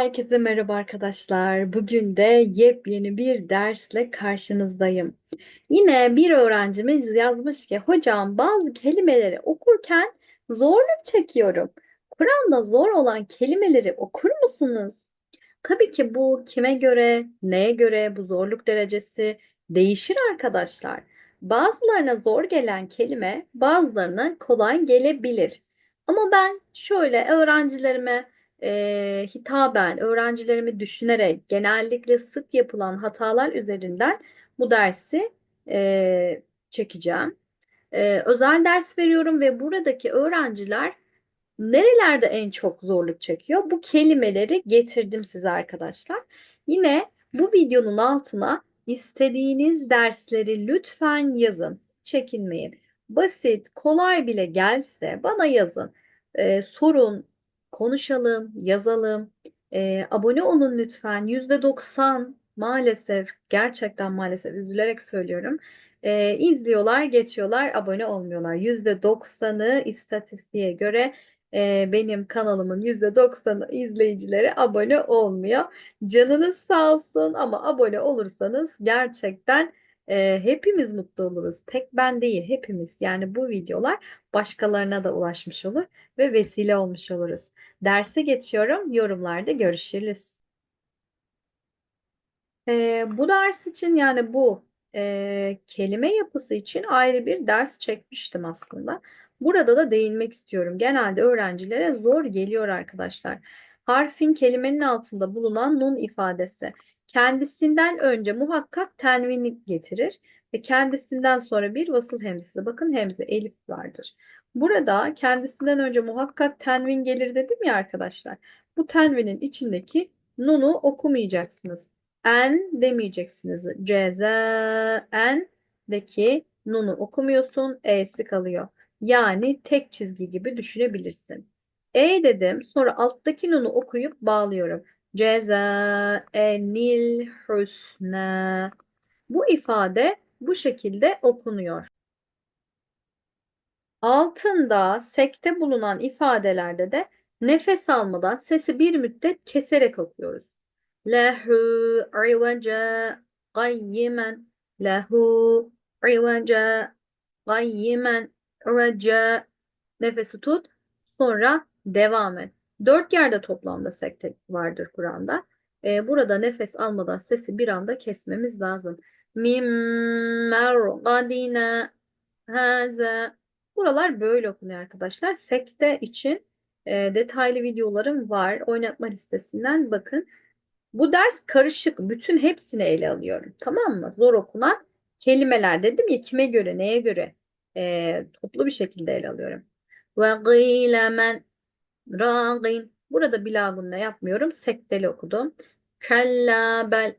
Herkese merhaba arkadaşlar. Bugün de yepyeni bir dersle karşınızdayım. Yine bir öğrencimiz yazmış ki hocam bazı kelimeleri okurken zorluk çekiyorum. Kur'an'da zor olan kelimeleri okur musunuz? Tabii ki bu kime göre, neye göre bu zorluk derecesi değişir arkadaşlar. Bazılarına zor gelen kelime bazılarına kolay gelebilir. Ama ben şöyle öğrencilerime e, hitaben, öğrencilerimi düşünerek genellikle sık yapılan hatalar üzerinden bu dersi e, çekeceğim. E, özel ders veriyorum ve buradaki öğrenciler Nerelerde en çok zorluk çekiyor? Bu kelimeleri getirdim size arkadaşlar. Yine bu videonun altına istediğiniz dersleri lütfen yazın. Çekinmeyin. Basit, kolay bile gelse bana yazın. Ee, sorun, konuşalım, yazalım. Ee, abone olun lütfen. %90 maalesef, gerçekten maalesef üzülerek söylüyorum. Ee, izliyorlar, geçiyorlar, abone olmuyorlar. %90'ı istatistiğe göre e, benim kanalımın %90'ı izleyicileri abone olmuyor. Canınız sağ olsun ama abone olursanız gerçekten e, hepimiz mutlu oluruz. Tek ben değil hepimiz. Yani bu videolar başkalarına da ulaşmış olur ve vesile olmuş oluruz. Derse geçiyorum. Yorumlarda görüşürüz. E, bu ders için yani bu e, kelime yapısı için ayrı bir ders çekmiştim aslında. Burada da değinmek istiyorum. Genelde öğrencilere zor geliyor arkadaşlar. Harfin kelimenin altında bulunan nun ifadesi kendisinden önce muhakkak tenvini getirir ve kendisinden sonra bir vasıl hemzesi. Bakın hemze elif vardır. Burada kendisinden önce muhakkak tenvin gelir dedim ya arkadaşlar. Bu tenvinin içindeki nunu okumayacaksınız en demeyeceksiniz. Cezaendeki nunu okumuyorsun. E'si kalıyor. Yani tek çizgi gibi düşünebilirsin. E dedim. Sonra alttaki nunu okuyup bağlıyorum. Cezaenil husna. Bu ifade bu şekilde okunuyor. Altında sekte bulunan ifadelerde de nefes almadan sesi bir müddet keserek okuyoruz. Lehu ivaca qayyimen lehu ivaca qayyimen ivaca nefesi tut sonra devam et. Dört yerde toplamda sekte vardır Kur'an'da. Ee, burada nefes almadan sesi bir anda kesmemiz lazım. Mim mergadina haza Buralar böyle okunuyor arkadaşlar. Sekte için e, detaylı videolarım var. Oynatma listesinden bakın. Bu ders karışık. Bütün hepsini ele alıyorum. Tamam mı? Zor okunan kelimeler dedim ya kime göre, neye göre e, toplu bir şekilde ele alıyorum. Ve gîle râgin. Burada bilagunla yapmıyorum. Sekteli okudum. Kella bel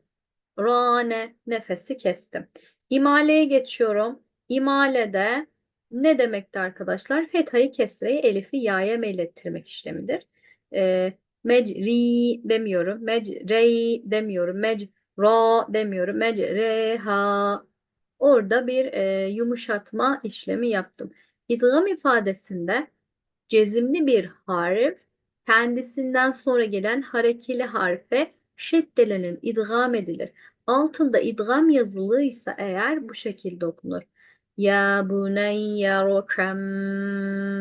rane nefesi kestim. İmaleye geçiyorum. İmalede ne demekti arkadaşlar? Fethayı kesreyi elifi yaya meylettirmek işlemidir. E, mecri demiyorum. Mecrey demiyorum. Mecra demiyorum. Mecreha. Orada bir e, yumuşatma işlemi yaptım. İdgam ifadesinde cezimli bir harf kendisinden sonra gelen harekeli harfe şeddelenin idgam edilir. Altında idgam yazılıysa eğer bu şekilde okunur. Ya buneyye rukam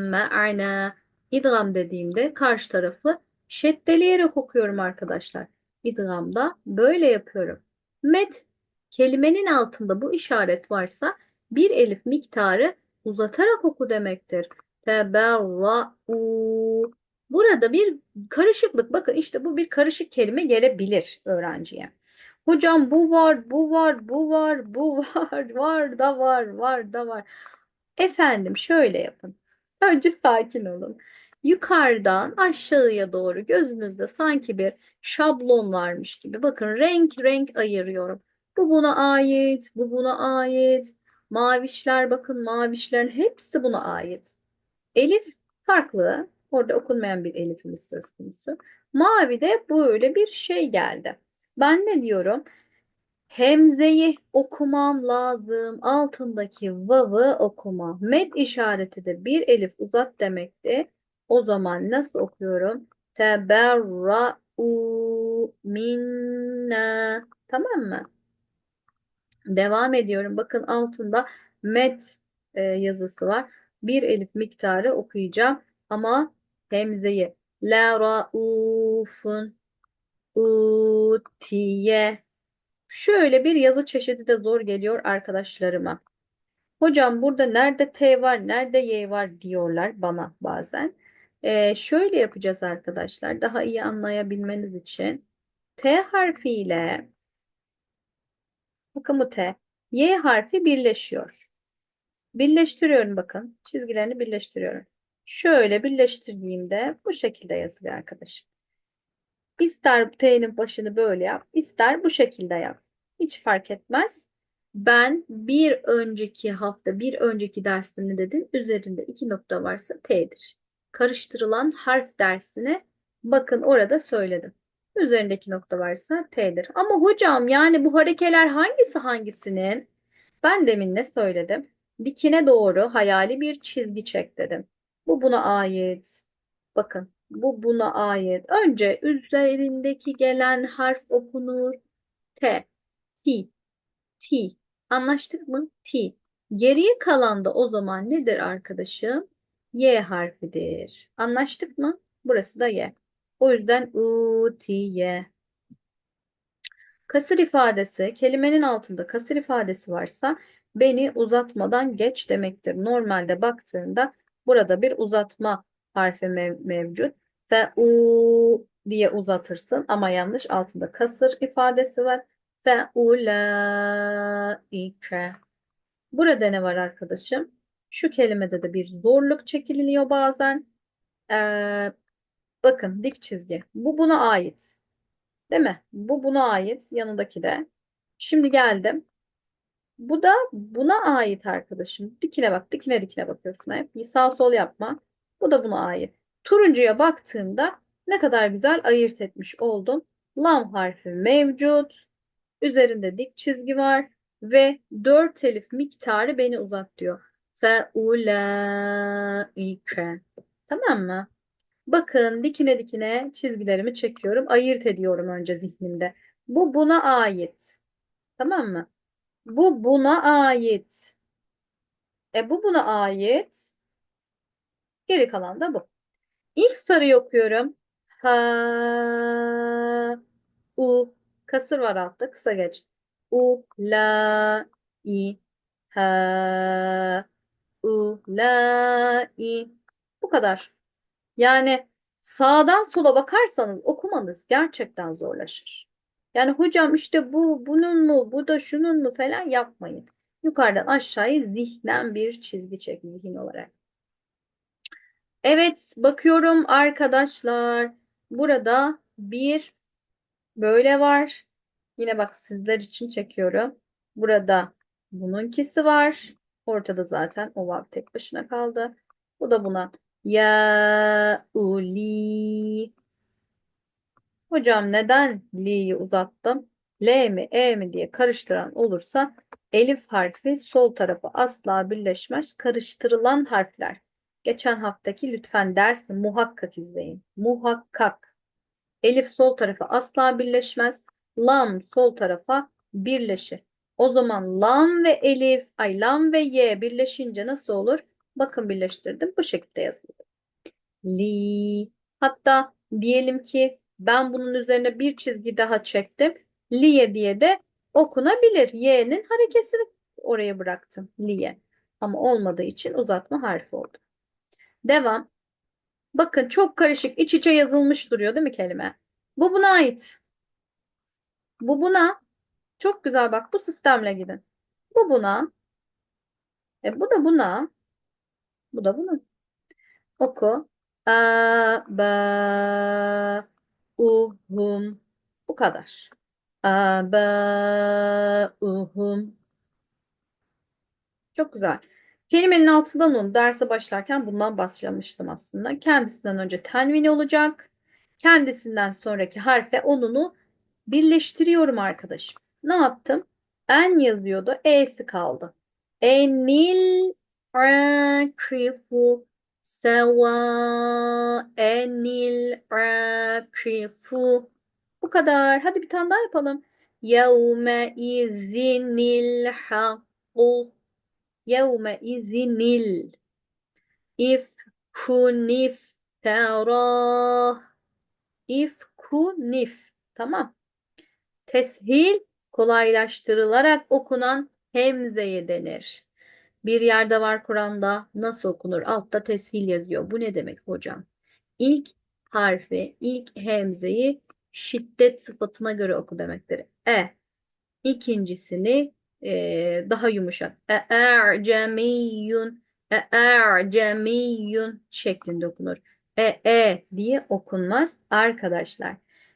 ma'ana. İdgam dediğimde karşı tarafı şeddeleyerek okuyorum arkadaşlar. İdgamda böyle yapıyorum. Met kelimenin altında bu işaret varsa bir elif miktarı uzatarak oku demektir. Teberra'u. Burada bir karışıklık. Bakın işte bu bir karışık kelime gelebilir öğrenciye. Hocam bu var, bu var, bu var, bu var, var da var, var da var. Efendim şöyle yapın. Önce sakin olun. Yukarıdan aşağıya doğru gözünüzde sanki bir şablon varmış gibi. Bakın renk renk ayırıyorum. Bu buna ait, bu buna ait. Mavişler bakın mavişlerin hepsi buna ait. Elif farklı. Orada okunmayan bir elifimiz söz konusu. Mavi de böyle bir şey geldi. Ben ne diyorum? Hemzeyi okumam lazım. Altındaki vav'ı okuma. Med işareti de bir elif uzat demekti. O zaman nasıl okuyorum? Teberra'u minna. Tamam mı? Devam ediyorum. Bakın altında met e, yazısı var. Bir elif miktarı okuyacağım. Ama hemzeyi. La raufun utiye. Şöyle bir yazı çeşidi de zor geliyor arkadaşlarıma. Hocam burada nerede T var, nerede Y var diyorlar bana bazen. Ee, şöyle yapacağız arkadaşlar. Daha iyi anlayabilmeniz için. T harfiyle bakın bu T. Y harfi birleşiyor. Birleştiriyorum bakın. Çizgilerini birleştiriyorum. Şöyle birleştirdiğimde bu şekilde yazılıyor arkadaşım. İster T'nin başını böyle yap, ister bu şekilde yap. Hiç fark etmez. Ben bir önceki hafta, bir önceki derste ne dedim? Üzerinde iki nokta varsa T'dir. Karıştırılan harf dersine bakın orada söyledim. Üzerindeki nokta varsa T'dir. Ama hocam yani bu harekeler hangisi hangisinin? Ben demin ne söyledim? Dikine doğru hayali bir çizgi çek dedim. Bu buna ait. Bakın bu buna ait. Önce üzerindeki gelen harf okunur. T. T. T. Anlaştık mı? T. Geriye kalan da o zaman nedir arkadaşım? Y harfidir. Anlaştık mı? Burası da Y. O yüzden U, T, Y. Kasır ifadesi, kelimenin altında kasır ifadesi varsa beni uzatmadan geç demektir. Normalde baktığında burada bir uzatma harfi mev mevcut ve u diye uzatırsın ama yanlış altında kasır ifadesi var ve ulaike. Burada ne var arkadaşım? Şu kelimede de bir zorluk çekiliyor bazen. Ee, bakın dik çizgi. Bu buna ait. Değil mi? Bu buna ait. Yanındaki de. Şimdi geldim. Bu da buna ait arkadaşım. Dikine bak. Dikine dikine bakıyorsun hep. Sağ sol yapma. Bu da buna ait. Turuncuya baktığımda ne kadar güzel ayırt etmiş oldum. Lam harfi mevcut. Üzerinde dik çizgi var. Ve 4 elif miktarı beni uzat diyor. Fe ulaike. Tamam mı? Bakın dikine dikine çizgilerimi çekiyorum. Ayırt ediyorum önce zihnimde. Bu buna ait. Tamam mı? Bu buna ait. E bu buna ait. Geri kalan da bu. İlk sarıyı okuyorum. Ha, u. Kasır var altta. Kısa geç. U, la, i. Ha, u, la, i. Bu kadar. Yani sağdan sola bakarsanız okumanız gerçekten zorlaşır. Yani hocam işte bu bunun mu, bu da şunun mu falan yapmayın. Yukarıdan aşağıya zihnen bir çizgi çek zihin olarak. Evet, bakıyorum arkadaşlar. Burada bir böyle var. Yine bak sizler için çekiyorum. Burada bununkisi var. Ortada zaten o vav tek başına kaldı. Bu da buna ya uli. Hocam neden li'yi uzattım? L mi E mi diye karıştıran olursa elif harfi sol tarafı asla birleşmez. Karıştırılan harfler. Geçen haftaki lütfen dersi muhakkak izleyin. Muhakkak. Elif sol tarafı asla birleşmez. Lam sol tarafa birleşir. O zaman lam ve elif, ay lam ve y birleşince nasıl olur? Bakın birleştirdim. Bu şekilde yazılır. Li. Hatta diyelim ki ben bunun üzerine bir çizgi daha çektim. Liye diye de okunabilir. Y'nin harekesini oraya bıraktım. Liye. Ama olmadığı için uzatma harfi oldu. Devam. Bakın çok karışık iç içe yazılmış duruyor değil mi kelime? Bu buna ait. Bu buna. Çok güzel bak bu sistemle gidin. Bu buna. E, bu da buna. Bu da buna. Oku. A, ba, uhum. Bu kadar. A, ba, uhum. Çok güzel. Kelimenin altından onu derse başlarken bundan başlamıştım aslında. Kendisinden önce tenvin olacak. Kendisinden sonraki harfe onunu birleştiriyorum arkadaşım. Ne yaptım? En yazıyordu. E'si kaldı. Enil akrifu sevaenil akrifu Bu kadar. Hadi bir tane daha yapalım. Yevme izinil hakku. Yevme izinil. İfkunifterah. İfkunif. Tamam. Teshil kolaylaştırılarak okunan hemzeye denir. Bir yerde var Kur'an'da nasıl okunur? Altta teshil yazıyor. Bu ne demek hocam? İlk harfi, ilk hemzeyi şiddet sıfatına göre oku demektir. E. İkincisini e, daha yumuşak. E'ercemiyyun, e'ercemiyyun şeklinde okunur. E, e diye okunmaz arkadaşlar.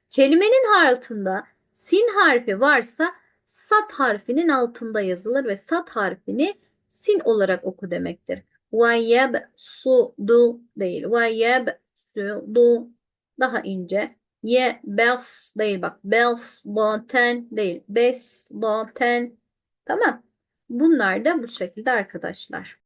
Kelimenin altında sin harfi varsa sat harfinin altında yazılır ve sat harfini sin olarak oku demektir. Ve du değil. Ve du daha ince. Ye bers değil bak. Bers daten değil. Bes daten. Tamam. Bunlar da bu şekilde arkadaşlar.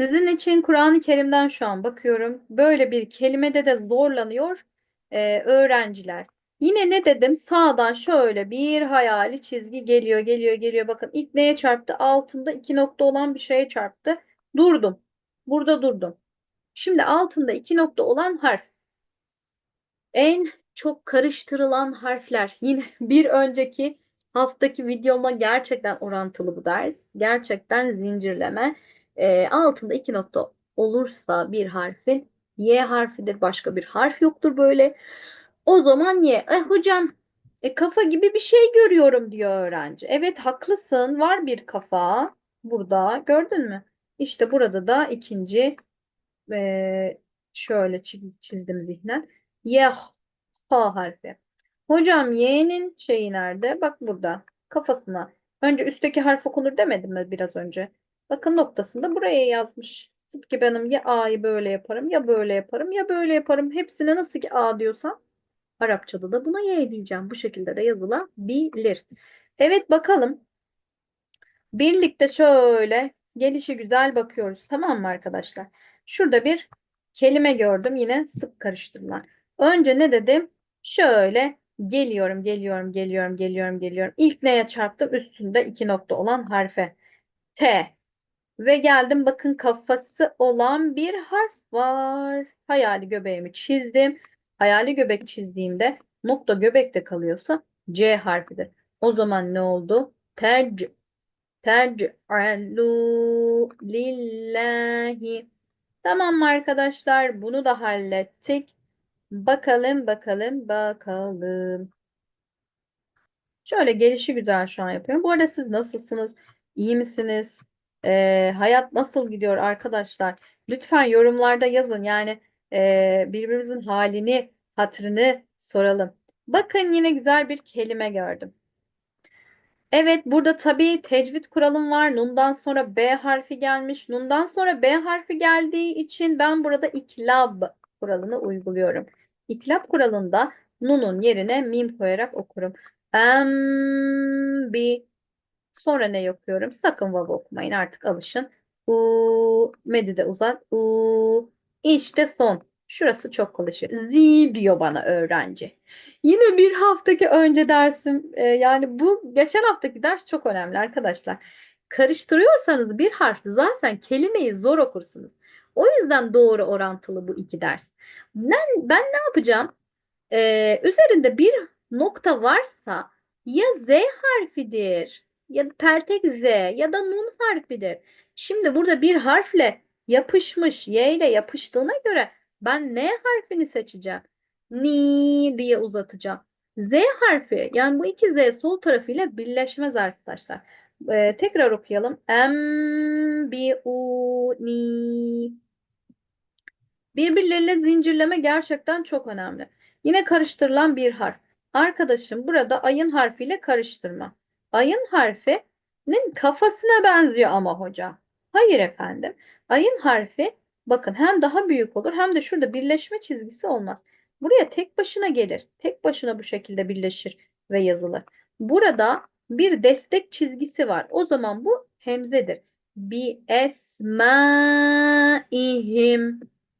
Sizin için Kur'an-ı Kerim'den şu an bakıyorum. Böyle bir kelimede de zorlanıyor e, öğrenciler. Yine ne dedim? Sağdan şöyle bir hayali çizgi geliyor, geliyor, geliyor. Bakın ilk neye çarptı? Altında iki nokta olan bir şeye çarptı. Durdum. Burada durdum. Şimdi altında iki nokta olan harf. En çok karıştırılan harfler. Yine bir önceki haftaki videoma gerçekten orantılı bu ders. Gerçekten zincirleme. E, altında iki nokta olursa bir harfin Y harfidir. Başka bir harf yoktur böyle. O zaman Y. E, hocam e, kafa gibi bir şey görüyorum diyor öğrenci. Evet haklısın. Var bir kafa burada. Gördün mü? İşte burada da ikinci e, şöyle çiz, çizdim zihnen. Y H harfi. Hocam Y'nin şeyi nerede? Bak burada. Kafasına. Önce üstteki harf okunur demedim mi biraz önce? Bakın noktasında buraya yazmış. Tıpkı benim ya A'yı böyle yaparım ya böyle yaparım ya böyle yaparım. Hepsine nasıl ki A diyorsam Arapçada da buna Y diyeceğim. Bu şekilde de yazılabilir. Evet bakalım. Birlikte şöyle gelişi güzel bakıyoruz. Tamam mı arkadaşlar? Şurada bir kelime gördüm. Yine sık karıştırılan. Önce ne dedim? Şöyle geliyorum, geliyorum, geliyorum, geliyorum, geliyorum. İlk neye çarptım? Üstünde iki nokta olan harfe. T. Ve geldim bakın kafası olan bir harf var. Hayali göbeğimi çizdim. Hayali göbek çizdiğimde nokta göbekte kalıyorsa C harfidir. O zaman ne oldu? Tec tec'alu lillahi. Tamam mı arkadaşlar? Bunu da hallettik. Bakalım, bakalım, bakalım. Şöyle gelişi güzel şu an yapıyorum. Bu arada siz nasılsınız? İyi misiniz? Ee, hayat nasıl gidiyor arkadaşlar? Lütfen yorumlarda yazın. Yani e, birbirimizin halini, hatırını soralım. Bakın yine güzel bir kelime gördüm. Evet burada tabii tecvid kuralım var. Nun'dan sonra B harfi gelmiş. Nun'dan sonra B harfi geldiği için ben burada iklab kuralını uyguluyorum. İklab kuralında nun'un yerine mim koyarak okurum. Em bi Sonra ne okuyorum? Sakın vav okumayın artık alışın. U medi de uzat. U işte son. Şurası çok konuşuyor. Z diyor bana öğrenci. Yine bir haftaki önce dersim e, yani bu geçen haftaki ders çok önemli arkadaşlar. Karıştırıyorsanız bir harf zaten kelimeyi zor okursunuz. O yüzden doğru orantılı bu iki ders. Ben, ben ne yapacağım? Ee, üzerinde bir nokta varsa ya Z harfidir ya peltek Z ya da nun harfidir. Şimdi burada bir harfle yapışmış Y ile yapıştığına göre ben N harfini seçeceğim. Ni diye uzatacağım. Z harfi yani bu iki Z sol tarafıyla birleşmez arkadaşlar. Ee, tekrar okuyalım. M, B, U, Ni. Birbirleriyle zincirleme gerçekten çok önemli. Yine karıştırılan bir harf. Arkadaşım burada ayın harfiyle karıştırma. Ayın harfinin kafasına benziyor ama hoca. Hayır efendim. Ayın harfi bakın hem daha büyük olur hem de şurada birleşme çizgisi olmaz. Buraya tek başına gelir. Tek başına bu şekilde birleşir ve yazılır. Burada bir destek çizgisi var. O zaman bu hemzedir. Bi esmaihim.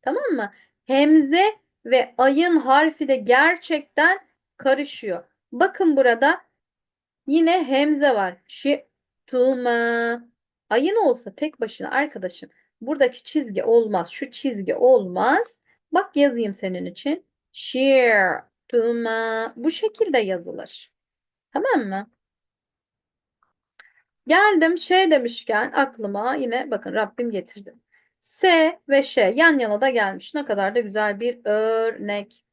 Tamam mı? Hemze ve ayın harfi de gerçekten karışıyor. Bakın burada yine hemze var. Şituma. Ayın olsa tek başına arkadaşım buradaki çizgi olmaz. Şu çizgi olmaz. Bak yazayım senin için. Şirtuma. Bu şekilde yazılır. Tamam mı? Geldim şey demişken aklıma yine bakın Rabbim getirdi. S ve Ş yan yana da gelmiş. Ne kadar da güzel bir örnek.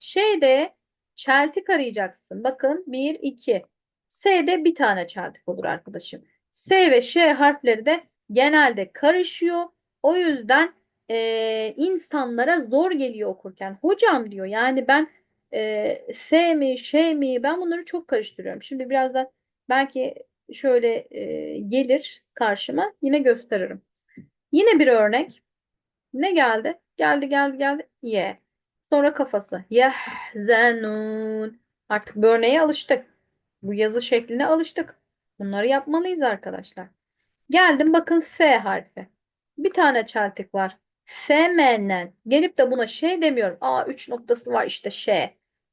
Şeyde çeltik arayacaksın. Bakın 1, 2. S'de bir tane çeltik olur arkadaşım. S ve Ş harfleri de genelde karışıyor. O yüzden e, insanlara zor geliyor okurken. Hocam diyor yani ben e, S mi Ş mi ben bunları çok karıştırıyorum. Şimdi birazdan belki şöyle e, gelir karşıma yine gösteririm. Yine bir örnek. Ne geldi? Geldi geldi geldi. Y. Sonra kafası. Yehzenun. Artık bu örneğe alıştık. Bu yazı şekline alıştık. Bunları yapmalıyız arkadaşlar. Geldim bakın S harfi. Bir tane çeltik var. Semenen. Gelip de buna şey demiyorum. Aa üç noktası var işte şey.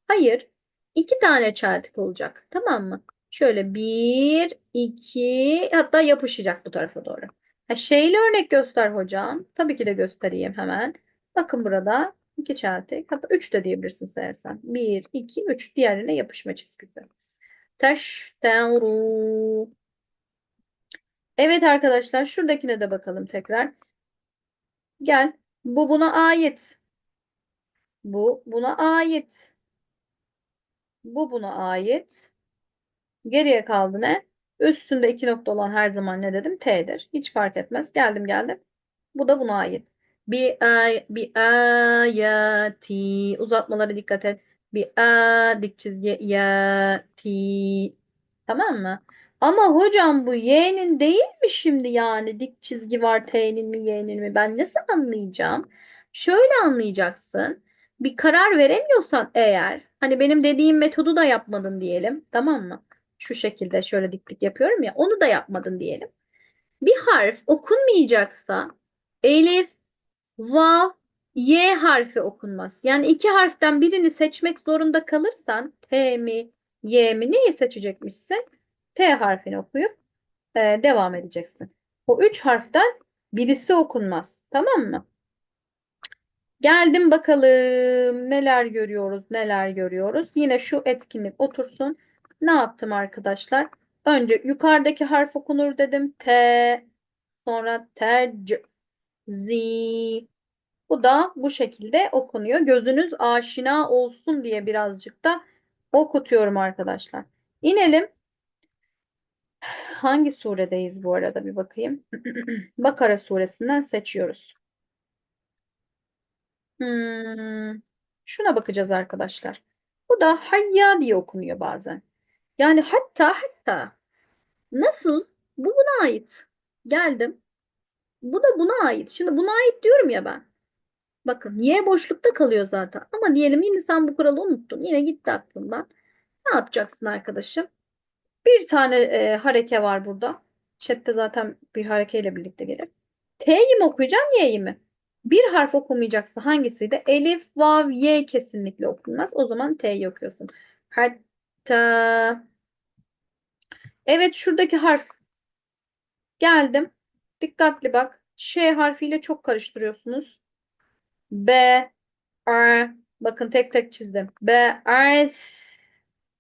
Hayır. İki tane çeltik olacak. Tamam mı? Şöyle bir, iki, hatta yapışacak bu tarafa doğru. Ha, şeyli örnek göster hocam. Tabii ki de göstereyim hemen. Bakın burada iki çeltik. Hatta üç de diyebilirsin sayarsan. Bir, iki, üç. Diğerine yapışma çizgisi. Taş, tevru. Evet arkadaşlar şuradakine de bakalım tekrar. Gel. Bu buna ait. Bu buna ait. Bu buna ait. Geriye kaldı ne? Üstünde iki nokta olan her zaman ne dedim? T'dir. Hiç fark etmez. Geldim geldim. Bu da buna ait. Bi ay bi ayati uzatmalara dikkat et. Bi a dik çizgi ya ti. Tamam mı? Ama hocam bu y'nin değil mi şimdi yani dik çizgi var t'nin mi y'nin mi? Ben nasıl anlayacağım? Şöyle anlayacaksın. Bir karar veremiyorsan eğer hani benim dediğim metodu da yapmadın diyelim. Tamam mı? Şu şekilde şöyle diklik yapıyorum ya onu da yapmadın diyelim. Bir harf okunmayacaksa elif, vav, y harfi okunmaz. Yani iki harften birini seçmek zorunda kalırsan T mi, Y mi neyi seçecekmişsin? T harfini okuyup e, devam edeceksin. O üç harften birisi okunmaz. Tamam mı? Geldim bakalım neler görüyoruz, neler görüyoruz. Yine şu etkinlik otursun. Ne yaptım arkadaşlar? Önce yukarıdaki harf okunur dedim. T, sonra terc, Z. Bu da bu şekilde okunuyor. Gözünüz aşina olsun diye birazcık da okutuyorum arkadaşlar. İnelim. Hangi suredeyiz bu arada bir bakayım. Bakara suresinden seçiyoruz. Hmm, şuna bakacağız arkadaşlar. Bu da hayya diye okunuyor bazen. Yani hatta hatta nasıl bu buna ait. Geldim. Bu da buna ait. Şimdi buna ait diyorum ya ben. Bakın y boşlukta kalıyor zaten. Ama diyelim yine sen bu kuralı unuttun. Yine gitti aklından. Ne yapacaksın arkadaşım? Bir tane e, hareke var burada. Chat'te zaten bir harekeyle birlikte gelir. T'yi mi okuyacağım Y'yi mi? Bir harf okumayacaksa hangisiydi? Elif, vav, y kesinlikle okunmaz. O zaman T'yi okuyorsun. Hatta Evet şuradaki harf. Geldim. Dikkatli bak. Ş harfiyle çok karıştırıyorsunuz. B, R. Bakın tek tek çizdim. B, R.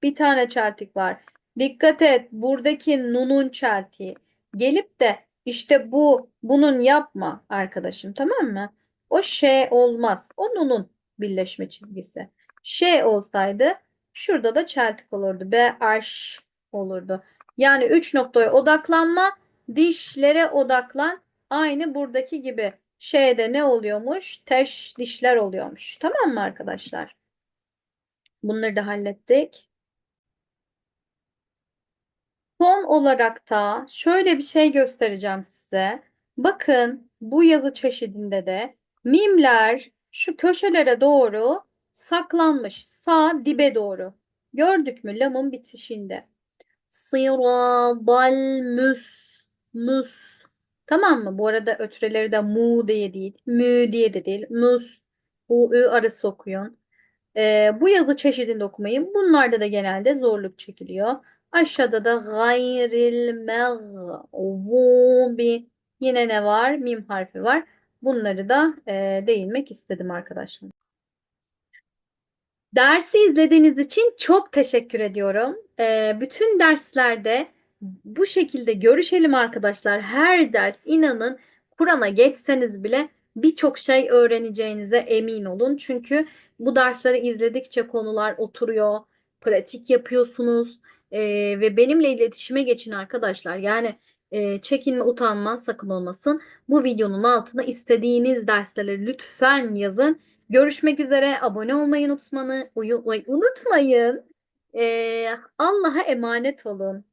Bir tane çeltik var. Dikkat et. Buradaki nunun çeltiği. Gelip de işte bu, bunun yapma arkadaşım. Tamam mı? O ş olmaz. O nunun birleşme çizgisi. Ş olsaydı şurada da çeltik olurdu. B, R olurdu. Yani üç noktaya odaklanma, dişlere odaklan. Aynı buradaki gibi şeyde ne oluyormuş? Teş dişler oluyormuş. Tamam mı arkadaşlar? Bunları da hallettik. Son olarak da şöyle bir şey göstereceğim size. Bakın bu yazı çeşidinde de mimler şu köşelere doğru saklanmış. Sağ dibe doğru. Gördük mü lamın bitişinde? Sıradal müs mus. Tamam mı? Bu arada ötreleri de mu diye değil. Mü diye de değil. Mus. U, Ü arası okuyun. Ee, bu yazı çeşidinde okumayın. Bunlarda da genelde zorluk çekiliyor. Aşağıda da gayril mağvubi yine ne var? Mim harfi var. Bunları da e, değinmek istedim arkadaşlar. Dersi izlediğiniz için çok teşekkür ediyorum. Ee, bütün derslerde bu şekilde görüşelim arkadaşlar. Her ders inanın Kur'an'a geçseniz bile birçok şey öğreneceğinize emin olun. Çünkü bu dersleri izledikçe konular oturuyor, pratik yapıyorsunuz Ee, ve benimle iletişime geçin arkadaşlar. Yani e, çekinme, utanma sakın olmasın. Bu videonun altına istediğiniz dersleri lütfen yazın. Görüşmek üzere. Abone olmayı unutmanı, unutmayın. Ee, Allah'a emanet olun.